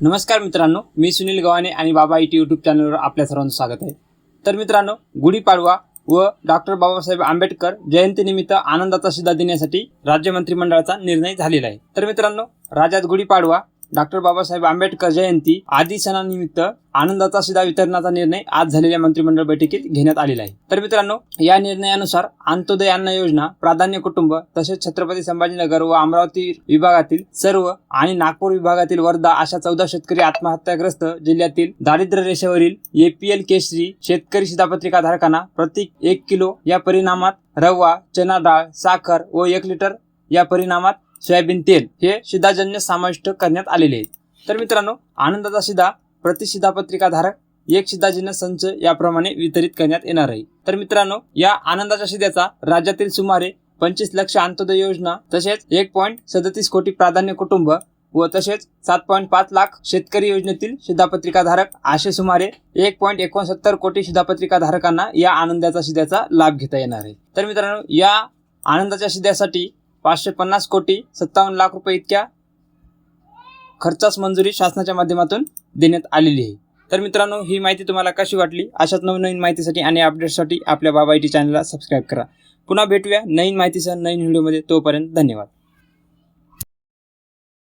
नमस्कार मित्रांनो मी सुनील गव्हाणे आणि बाबा टी यूट्यूब चॅनलवर आपल्या सर्वांचं स्वागत आहे. तर मित्रांनो गुढीपाडवा व डॉक्टर बाबासाहेब आंबेडकर जयंतीनिमित्त आनंदाचा शिदा देण्यासाठी राज्य मंत्रिमंडळाचा निर्णय झालेला आहे. तर मित्रांनो राज्यात गुढीपाडवा डॉक्टर बाबासाहेब आंबेडकर जयंती आदी सणानिमित्त आनंदाचा शिधा वितरणाचा निर्णय आज झालेल्या मंत्रिमंडळ बैठकीत घेण्यात आलेला आहे. तर मित्रांनो या निर्णयानुसार अंत्योदय अन्न योजना प्राधान्य कुटुंब तसेच छत्रपती संभाजीनगर व अमरावती विभागातील सर्व आणि नागपूर विभागातील वर्धा अशा चौदा शेतकरी आत्महत्याग्रस्त जिल्ह्यातील दारिद्र्य रेषेवरील एपीएल केशरी शेतकरी शिधापत्रिका धारकांना प्रति एक किलो या परिणामात रवा चना डाळ साखर व एक लिटर या परिणामात सोयाबीन तेल हे शिधाजन्य समाविष्ट करण्यात आलेले आहेत. तर मित्रांनो आनंदाचा शिधा प्रति धारक एक शिधाजन्य संच याप्रमाणे वितरित करण्यात येणार आहे. तर मित्रांनो या आनंदाच्या शिध्याचा राज्यातील सुमारे पंचवीस लक्ष अंत्योदय योजना तसेच एक पॉईंट सदतीस कोटी प्राधान्य कुटुंब व तसेच सात पॉईंट पाच लाख शेतकरी योजनेतील शिधापत्रिका धारक असे सुमारे एक पॉईंट एकोणसत्तर कोटी शिधापत्रिका धारकांना या आनंदाचा शिध्याचा लाभ घेता येणार आहे. तर मित्रांनो या आनंदाच्या शिध्यासाठी पाचशे पन्नास कोटी सत्तावन्न लाख रुपये इतक्या खर्चास मंजुरी शासनाच्या माध्यमातून देण्यात आलेली आहे. तर मित्रांनो ही माहिती तुम्हाला कशी वाटली? अशाच नवनवीन माहितीसाठी आणि अपडेटसाठी आपल्या बाबा आय टी चॅनलला सबस्क्राईब करा. पुन्हा भेटूया नवीन माहितीसह नवीन व्हिडिओमध्ये. तोपर्यंत धन्यवाद.